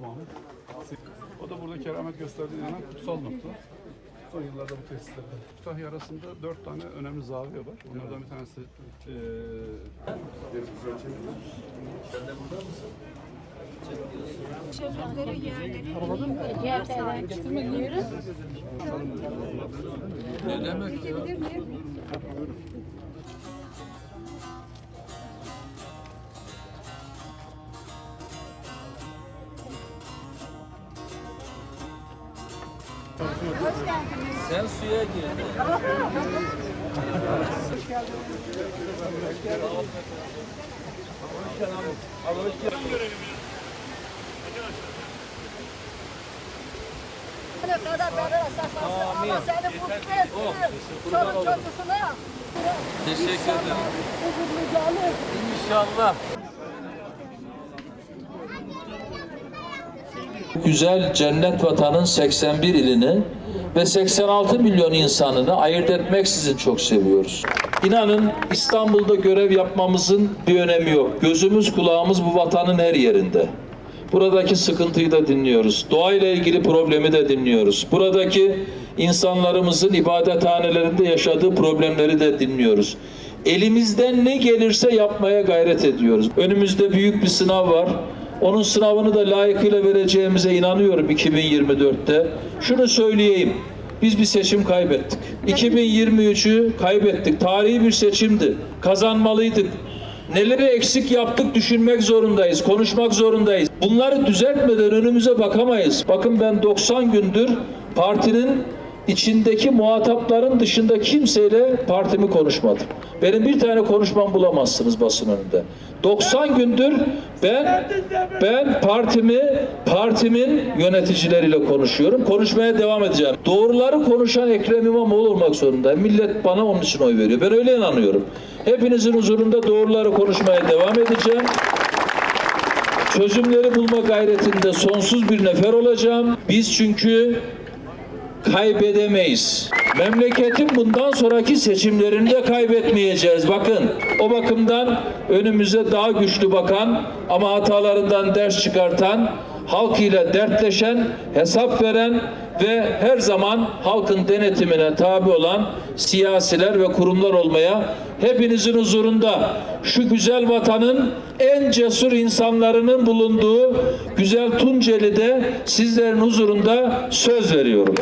Tamamı. O da burada keramet gösterdiği inanan kutsal nokta. Son yıllarda bu tesislerde. Kütahya arasında dört tane önemli zaviye var. Bunlardan bir tanesi eee CHP'den çıkımı giyiyoruz. Ne demek ya? Sen suya girdin. Ne kadar beraber saklasın ama seni mutlu etsin. Çoluk çocuğuna. Teşekkür ederim. İnşallah. Güzel cennet vatanın 81 ilini ve 86 milyon insanını ayırt etmeksizin çok seviyoruz. İnanın İstanbul'da görev yapmamızın bir önemi yok. Gözümüz kulağımız bu vatanın her yerinde. Buradaki sıkıntıyı da dinliyoruz. Doğayla ilgili problemi de dinliyoruz. Buradaki insanlarımızın ibadethanelerinde yaşadığı problemleri de dinliyoruz. Elimizden ne gelirse yapmaya gayret ediyoruz. Önümüzde büyük bir sınav var. Onun sınavını da layıkıyla vereceğimize inanıyorum 2024'te. Şunu söyleyeyim. Biz bir seçim kaybettik. 2023'ü kaybettik. Tarihi bir seçimdi. Kazanmalıydık. Neleri eksik yaptık düşünmek zorundayız, konuşmak zorundayız. Bunları düzeltmeden önümüze bakamayız. Bakın ben 90 gündür partinin içindeki muhatapların dışında kimseyle partimi konuşmadım. Benim bir tane konuşmam bulamazsınız basın önünde. 90 gündür ben ben partimi partimin yöneticileriyle konuşuyorum. Konuşmaya devam edeceğim. Doğruları konuşan Ekrem İmamoğlu olmak zorundayım. Millet bana onun için oy veriyor. Ben öyle inanıyorum. Hepinizin huzurunda doğruları konuşmaya devam edeceğim. Çözümleri bulma gayretinde sonsuz bir nefer olacağım. Biz çünkü kaybedemeyiz. Memleketin bundan sonraki seçimlerini de kaybetmeyeceğiz. Bakın o bakımdan önümüze daha güçlü bakan ama hatalarından ders çıkartan, halk ile dertleşen, hesap veren ve her zaman halkın denetimine tabi olan siyasiler ve kurumlar olmaya hepinizin huzurunda şu güzel vatanın en cesur insanlarının bulunduğu güzel Tunceli'de sizlerin huzurunda söz veriyorum.